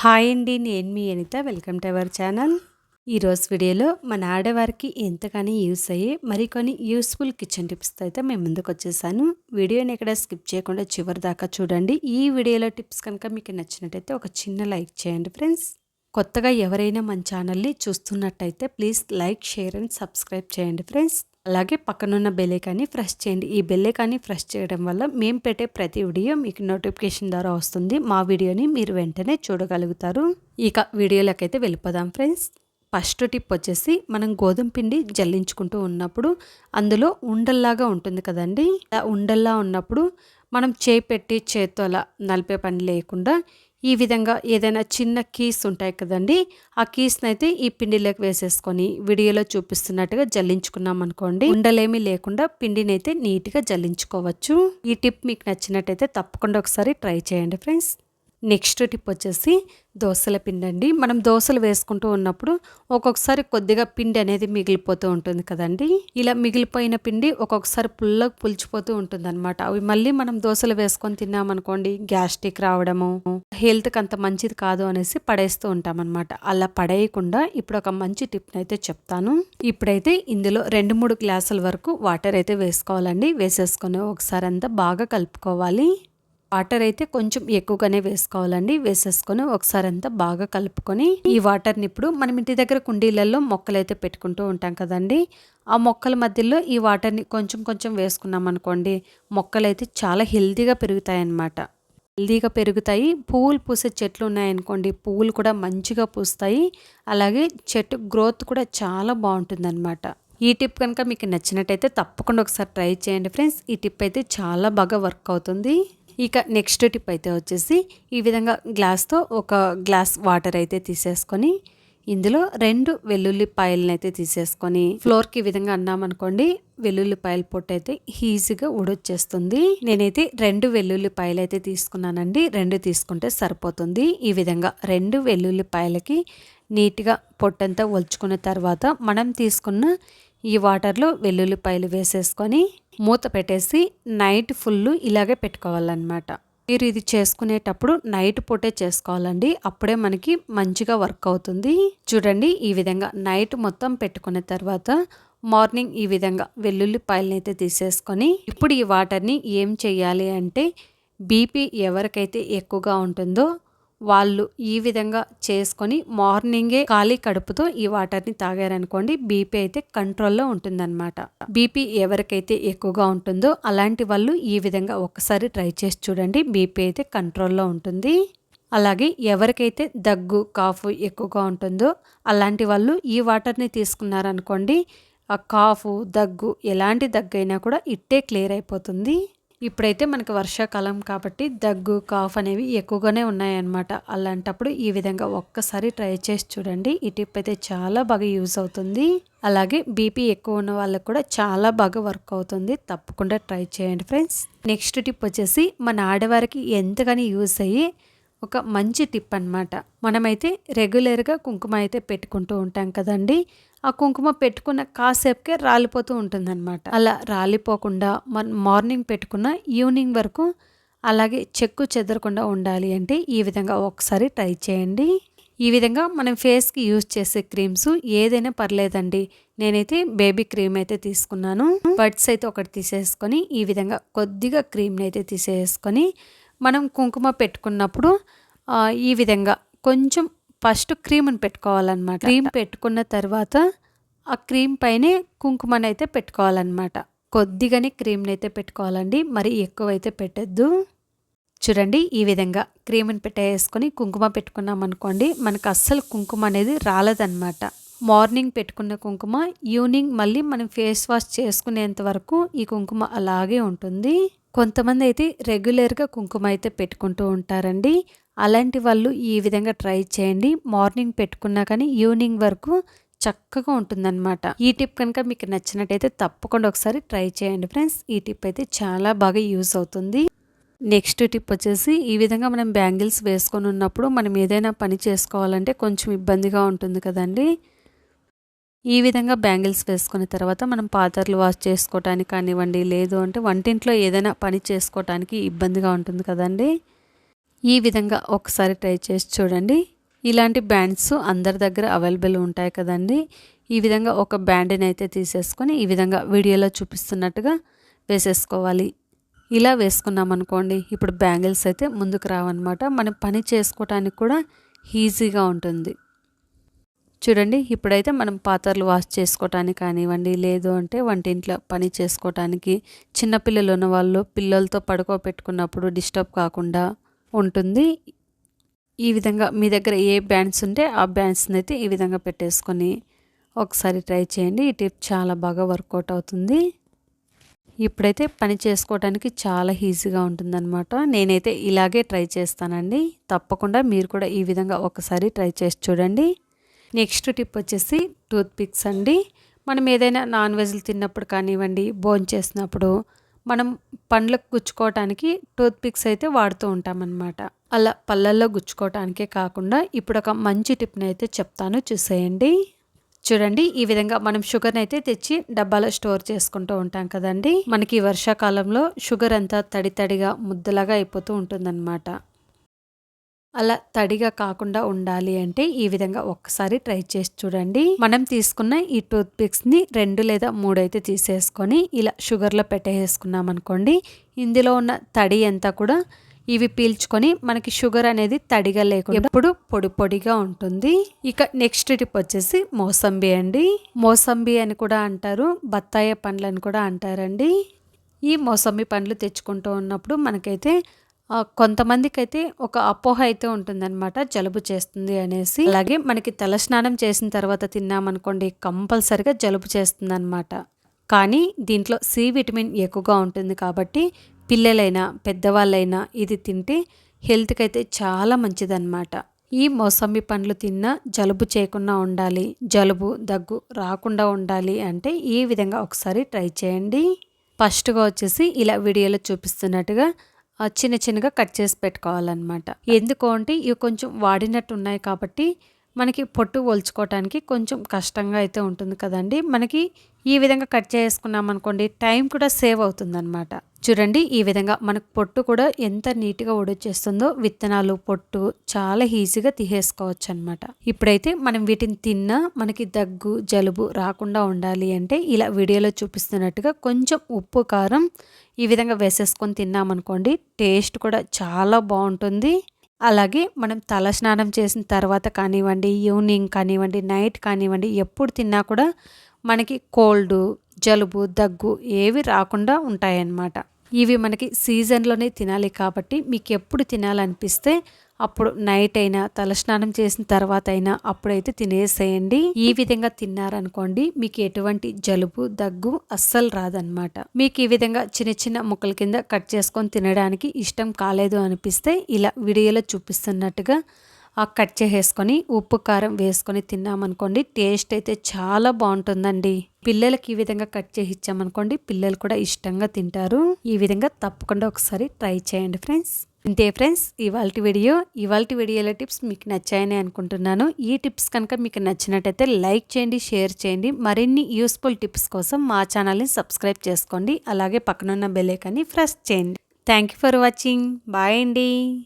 Hi అండి నేను మీ Anitha. Welcome to our channel ఈరోజు వీడియోలో మన ఆడవారికి ఎంతగానో యూస్ అయ్యే మరికొన్ని యూస్ఫుల్ కిచెన్ టిప్స్తో అయితే మేము ముందుకు వచ్చేసాను. వీడియోని ఎక్కడ స్కిప్ చేయకుండా చివరి దాకా చూడండి. ఈ వీడియోలో టిప్స్ కనుక మీకు నచ్చినట్టయితే ఒక చిన్న లైక్ చేయండి ఫ్రెండ్స్. కొత్తగా ఎవరైనా మన ఛానల్ని చూస్తున్నట్టయితే please like share and subscribe చేయండి ఫ్రెండ్స్. అలాగే పక్కనున్న బెల్లైకాన్ని ఫ్రెష్ చేయండి. ఈ బెల్లైకాన్ని ఫ్రెష్ చేయడం వల్ల మేము పెట్టే ప్రతి వీడియో మీకు నోటిఫికేషన్ ద్వారా వస్తుంది. మా వీడియోని మీరు వెంటనే చూడగలుగుతారు. ఇక వీడియోలకైతే వెళ్ళిపోదాం ఫ్రెండ్స్. ఫస్ట్ టిప్ వచ్చేసి మనం గోధుమ పిండి జల్లించుకుంటూ ఉన్నప్పుడు అందులో ఉండల్లాగా ఉంటుంది కదండి. ఉండల్లా ఉన్నప్పుడు మనం చేయి పెట్టి చేత్తో అలా నలిపే పని లేకుండా ఈ విధంగా ఏదైనా చిన్న కీస్ ఉంటాయి కదండి ఆ కీస్ని అయితే ఈ పిండిలోకి వేసేసుకొని వీడియోలో చూపిస్తున్నట్టుగా జల్లించుకున్నాం అనుకోండి ఉండలేమీ లేకుండా పిండిని అయితే నీట్గా జల్లించుకోవచ్చు. ఈ టిప్ మీకు నచ్చినట్టయితే తప్పకుండా ఒకసారి ట్రై చేయండి ఫ్రెండ్స్. నెక్స్ట్ టిప్ వచ్చేసి దోశల పిండి అండి మనం దోశలు వేసుకుంటూ ఉన్నప్పుడు ఒక్కొక్కసారి కొద్దిగా పిండి అనేది మిగిలిపోతూ ఉంటుంది కదండి. ఇలా మిగిలిపోయిన పిండి ఒక్కొక్కసారి పుల్లగా పులిచిపోతూ ఉంటుంది అనమాట అవి మళ్ళీ మనం దోశలు వేసుకొని తిన్నామనుకోండి గ్యాస్ట్రిక్ రావడము హెల్త్కి అంత మంచిది కాదు అనేసి పడేస్తూ ఉంటామన్నమాట. అలా పడేయకుండా ఇప్పుడు ఒక మంచి టిప్ని అయితే చెప్తాను. ఇప్పుడైతే ఇందులో రెండు మూడు గ్లాసుల వరకు వాటర్ అయితే వేసుకోవాలండి. వేసేసుకొని ఒకసారి అంతా బాగా కలుపుకోవాలి. వాటర్ అయితే కొంచెం ఎక్కువగానే వేసుకోవాలండి. వేసేసుకొని ఒకసారి అంతా బాగా కలుపుకొని ఈ వాటర్ని ఇప్పుడు మనం ఇంటి దగ్గర కుండీలలో మొక్కలు అయితే పెట్టుకుంటూ ఉంటాం కదండి. ఆ మొక్కల మధ్యలో ఈ వాటర్ని కొంచెం కొంచెం వేసుకున్నాం అనుకోండి మొక్కలు అయితే చాలా హెల్తీగా పెరుగుతాయన్నమాట. హెల్దీగా పెరుగుతాయి. పువ్వులు పూసే చెట్లు ఉన్నాయనుకోండి పువ్వులు కూడా మంచిగా పూస్తాయి. అలాగే చెట్టు గ్రోత్ కూడా చాలా బాగుంటుందన్నమాట. ఈ టిప్ కనుక మీకు నచ్చినట్టయితే తప్పకుండా ఒకసారి ట్రై చేయండి ఫ్రెండ్స్. ఈ టిప్ అయితే చాలా బాగా వర్క్ అవుతుంది. ఇక నెక్స్ట్ టిప్ అయితే వచ్చేసి ఈ విధంగా గ్లాస్తో ఒక గ్లాస్ వాటర్ అయితే తీసేసుకొని ఇందులో రెండు వెల్లుల్లిపాయలను అయితే తీసేసుకొని ఫ్లోర్కి ఈ విధంగా అన్నామనుకోండి వెల్లుల్లిపాయల పొట్టు అయితే ఈజీగా ఉడొచ్చేస్తుంది నేనైతే రెండు వెల్లుల్లిపాయలు అయితే తీసుకున్నానండి రెండు తీసుకుంటే సరిపోతుంది. ఈ విధంగా రెండు వెల్లుల్లిపాయలకి నీట్గా పొట్టంతా ఒలుచుకున్న తర్వాత మనం తీసుకున్న ఈ వాటర్లో వెల్లుల్లిపాయలు వేసేసుకొని మూత పెట్టేసి నైట్ ఫుల్ ఇలాగే పెట్టుకోవాలన్నమాట. మీరు ఇది చేసుకునేటప్పుడు నైట్ పూటే చేసుకోవాలండి. అప్పుడే మనకి మంచిగా వర్క్ అవుతుంది. చూడండి ఈ విధంగా నైట్ మొత్తం పెట్టుకున్న తర్వాత మార్నింగ్ ఈ విధంగా వెల్లుల్లిపాయలని అయితే తీసేసుకొని ఇప్పుడు ఈ వాటర్ని ఏం చేయాలి అంటే బీపీ ఎవరికైతే ఎక్కువగా ఉంటుందో వాళ్ళు ఈ విధంగా చేసుకొని మార్నింగే ఖాళీ కడుపుతో ఈ వాటర్ని తాగారనుకోండి బీపీ అయితే కంట్రోల్లో ఉంటుందన్నమాట. బీపీ ఎవరికైతే ఎక్కువగా ఉంటుందో అలాంటి వాళ్ళు ఈ విధంగా ఒక్కసారి ట్రై చేసి చూడండి బీపీ అయితే కంట్రోల్లో ఉంటుంది. అలాగే ఎవరికైతే దగ్గు కాఫ్ ఎక్కువగా ఉంటుందో అలాంటి వాళ్ళు ఈ వాటర్ని తీసుకున్నారనుకోండి ఆ కాఫ్ దగ్గు ఎలాంటి దగ్గు అయినా కూడా ఇట్టే క్లియర్ అయిపోతుంది. ఇప్పుడైతే మనకి వర్షాకాలం కాబట్టి దగ్గు కాఫ్ అనేవి ఎక్కువగానే ఉన్నాయన్నమాట. అలాంటప్పుడు ఈ విధంగా ఒక్కసారి ట్రై చేసి చూడండి. ఈ టిప్ అయితే చాలా బాగా యూజ్ అవుతుంది. అలాగే బీపీ ఎక్కువ ఉన్న వాళ్ళకి కూడా చాలా బాగా వర్క్ అవుతుంది. తప్పకుండా ట్రై చేయండి ఫ్రెండ్స్. నెక్స్ట్ టిప్ వచ్చేసి మన ఆడవారికి ఎంతగానో యూజ్ అయ్యి ఒక మంచి టిప్ అనమాట మనమైతే రెగ్యులర్గా కుంకుమ అయితే పెట్టుకుంటూ ఉంటాం కదండి. ఆ కుంకుమ పెట్టుకున్న కాసేపుకే రాలిపోతూ ఉంటుందన్నమాట. అలా రాలిపోకుండా మన మార్నింగ్ పెట్టుకున్న ఈవినింగ్ వరకు అలాగే చెక్కు చెదరకుండా ఉండాలి అంటే ఈ విధంగా ఒకసారి ట్రై చేయండి. ఈ విధంగా మనం ఫేస్కి యూజ్ చేసే క్రీమ్స్ ఏదైనా పర్లేదండి. నేనైతే బేబీ క్రీమ్ అయితే తీసుకున్నాను. బడ్స్ అయితే ఒకటి తీసేసుకొని ఈ విధంగా కొద్దిగా క్రీమ్ని అయితే తీసేసుకొని మనం కుంకుమ పెట్టుకున్నప్పుడు ఈ విధంగా కొంచెం ఫస్ట్ క్రీమ్ని పెట్టుకోవాలన్నమాట. క్రీమ్ పెట్టుకున్న తర్వాత ఆ క్రీమ్ పైనే కుంకుమని అయితే పెట్టుకోవాలన్నమాట. కొద్దిగానే క్రీమ్ని అయితే పెట్టుకోవాలండి. మరి ఎక్కువైతే పెట్టద్దు. చూడండి ఈ విధంగా క్రీమ్ని పెట్టేసుకొని కుంకుమ పెట్టుకున్నాం అనుకోండి మనకు అస్సలు కుంకుమ అనేది రాలేదన్నమాట. మార్నింగ్ పెట్టుకున్న కుంకుమ ఈవినింగ్ మళ్ళీ మనం ఫేస్ వాష్ చేసుకునేంత వరకు ఈ కుంకుమ అలాగే ఉంటుంది. కొంతమంది అయితే రెగ్యులర్గా కుంకుమ అయితే పెట్టుకుంటూ ఉంటారండి. అలాంటి వాళ్ళు ఈ విధంగా ట్రై చేయండి. మార్నింగ్ పెట్టుకున్నా కానీ ఈవినింగ్ వరకు చక్కగా ఉంటుందన్నమాట. ఈ టిప్ కనుక మీకు నచ్చినట్టయితే తప్పకుండా ఒకసారి ట్రై చేయండి ఫ్రెండ్స్. ఈ టిప్ అయితే చాలా బాగా యూస్ అవుతుంది. నెక్స్ట్ టిప్ వచ్చేసి ఈ విధంగా మనం బ్యాంగిల్స్ వేసుకొని ఉన్నప్పుడు మనం ఏదైనా పని చేసుకోవాలంటే కొంచెం ఇబ్బందిగా ఉంటుంది కదండి. ఈ విధంగా బ్యాంగిల్స్ వేసుకున్న తర్వాత మనం పాత్రలు వాష్ చేసుకోవటానికి కానివ్వండి లేదు అంటే వంటింట్లో ఏదైనా పని చేసుకోవటానికి ఇబ్బందిగా ఉంటుంది కదండి. ఈ విధంగా ఒకసారి ట్రై చేసి చూడండి. ఇలాంటి బ్యాండ్స్ అందరి దగ్గర అవైలబుల్ ఉంటాయి కదండి. ఈ విధంగా ఒక బ్యాండ్ని అయితే తీసేసుకొని ఈ విధంగా వీడియోలో చూపిస్తున్నట్టుగా వేసేసుకోవాలి. ఇలా వేసుకున్నాం అనుకోండి ఇప్పుడు బ్యాంగిల్స్ అయితే ముందుకు రావన్నమాట. మనం పని చేసుకోవటానికి కూడా ఈజీగా ఉంటుంది. చూడండి ఇప్పుడైతే మనం పాత్రలు వాష్ చేసుకోవటానికి కానివ్వండి లేదు అంటే వంటింట్లో పని చేసుకోవటానికి చిన్నపిల్లలు ఉన్న వాళ్ళు పిల్లలతో పడుకోబెట్టుకున్నప్పుడు డిస్టర్బ్ కాకుండా ఉంటుంది. ఈ విధంగా మీ దగ్గర ఏ బ్యాండ్స్ ఉంటే ఆ బ్యాండ్స్ని అయితే ఈ విధంగా పెట్టేసుకొని ఒకసారి ట్రై చేయండి. ఈ టిప్ చాలా బాగా వర్కౌట్ అవుతుంది. ఇప్పుడైతే పని చేసుకోవడానికి చాలా ఈజీగా ఉంటుందన్నమాట. నేనైతే ఇలాగే ట్రై చేస్తానండి. తప్పకుండా మీరు కూడా ఈ విధంగా ఒకసారి ట్రై చేసి చూడండి. నెక్స్ట్ టిప్ వచ్చేసి టూత్ పిక్స్ అండి. మనం ఏదైనా నాన్ వెజ్లు తిన్నప్పుడు కానివ్వండి బోన్ చేసినప్పుడు మనం పండ్లకు గుచ్చుకోవటానికి టూత్పిక్స్ అయితే వాడుతూ ఉంటామన్నమాట. అలా పళ్ళల్లో గుచ్చుకోవటానికే కాకుండా ఇప్పుడు ఒక మంచి టిప్ని అయితే చెప్తాను. చూసేయండి. చూడండి ఈ విధంగా మనం షుగర్ని అయితే తెచ్చి డబ్బాలో స్టోర్ చేసుకుంటూ ఉంటాం కదండి. మనకి వర్షాకాలంలో షుగర్ అంతా తడి తడిగా ముద్దలాగా అయిపోతూ ఉంటుందన్నమాట. అలా తడిగా కాకుండా ఉండాలి అంటే ఈ విధంగా ఒక్కసారి ట్రై చేసి చూడండి. మనం తీసుకున్న ఈ టూత్ పిక్స్ని రెండు లేదా మూడు అయితే తీసేసుకొని ఇలా షుగర్లో పెట్టేసుకున్నాం అనుకోండి. ఇందులో ఉన్న తడి అంతా కూడా ఇవి పీల్చుకొని మనకి షుగర్ అనేది తడిగా లేకుండా ఎప్పుడు పొడి పొడిగా ఉంటుంది. ఇక నెక్స్ట్ టిప్ వచ్చేసి మోసంబి అండి. మోసంబి అని కూడా అంటారు బత్తాయి అని కూడా అంటారండి. ఈ మోసంబి పండ్లు తెచ్చుకుంటూ ఉన్నప్పుడు మనకైతే కొంతమందికి అయితే ఒక అపోహ అయితే ఉంటుందన్నమాట జలుబు చేస్తుంది అనేసి. అలాగే మనకి తలస్నానం చేసిన తర్వాత తిన్నామనుకోండి కంపల్సరిగా జలుబు చేస్తుందన్నమాట. కానీ దీంట్లో సి విటమిన్ ఎక్కువగా ఉంటుంది కాబట్టి పిల్లలైనా పెద్దవాళ్ళైనా ఇది తింటే హెల్త్కి అయితే చాలా మంచిదన్నమాట. ఈ మోసంబి పండ్లు తిన్నా జలుబు చేయకుండా ఉండాలి జలుబు దగ్గు రాకుండా ఉండాలి అంటే ఈ విధంగా ఒకసారి ట్రై చేయండి. ఫస్ట్గా వచ్చేసి ఇలా వీడియోలో చూపిస్తున్నట్టుగా చిన్న చిన్నగా కట్ చేసి పెట్టుకోవాలన్నమాట. ఎందుకు అంటే ఇవి కొంచెం వాడినట్టు ఉన్నాయి కాబట్టి మనకి పొట్టు ఒలుచుకోవటానికి కొంచెం కష్టంగా అయితే ఉంటుంది కదండి. మనకి ఈ విధంగా కట్ చేసుకున్నాం అనుకోండి టైం కూడా సేవ్ అవుతుందన్నమాట. చూడండి ఈ విధంగా మనకు పొట్టు కూడా ఎంత నీట్గా ఉడొచ్చేస్తుందో విత్తనాలు పొట్టు చాలా ఈజీగా తీసేసుకోవచ్చు అనమాట ఇప్పుడైతే మనం వీటిని తిన్నా మనకి దగ్గు జలుబు రాకుండా ఉండాలి అంటే ఇలా వీడియోలో చూపిస్తున్నట్టుగా కొంచెం ఉప్పు కారం ఈ విధంగా వేసేసుకొని తిన్నామనుకోండి టేస్ట్ కూడా చాలా బాగుంటుంది. అలాగే మనం తల స్నానం చేసిన తర్వాత కానివ్వండి ఈవినింగ్ కానివ్వండి నైట్ కానివ్వండి ఎప్పుడు తిన్నా కూడా మనకి కోల్డ్ జలుబు దగ్గు ఏవి రాకుండా ఉంటాయన్నమాట. ఇవి మనకి సీజన్లోనే తినాలి కాబట్టి మీకు ఎప్పుడు తినాలనిపిస్తే అప్పుడు నైట్ అయినా తలస్నానం చేసిన తర్వాత అయినా అప్పుడైతే తినేసేయండి. ఈ విధంగా తిన్నారనుకోండి మీకు ఎటువంటి జలుబు దగ్గు అస్సలు రాదనమాట మీకు ఈ విధంగా చిన్న చిన్న ముక్కల కింద కట్ చేసుకొని తినడానికి ఇష్టం కాలేదు అనిపిస్తే ఇలా వీడియోలో చూపిస్తున్నట్టుగా కట్ చేసేసుకొని ఉప్పు కారం వేసుకొని తిన్నామనుకోండి టేస్ట్ అయితే చాలా బాగుంటుందండి. పిల్లలకి ఈ విధంగా కట్ చేసి ఇచ్చామనుకోండి పిల్లలు కూడా ఇష్టంగా తింటారు. ఈ విధంగా తప్పకుండా ఒకసారి ట్రై చేయండి ఫ్రెండ్స్. ఇంతే ఫ్రెండ్స్ ఇవాళ వీడియో ఇవాళ వీడియోలో టిప్స్ మీకు నచ్చాయని అనుకుంటున్నాను. ఈ టిప్స్ కనుక మీకు నచ్చినట్టయితే లైక్ చేయండి షేర్ చేయండి. మరిన్ని యూస్ఫుల్ టిప్స్ కోసం మా ఛానల్ని సబ్స్క్రైబ్ చేసుకోండి. అలాగే పక్కనున్న బెల్ ప్రెస్ చేయండి. Thank you for watching. Bye అండి.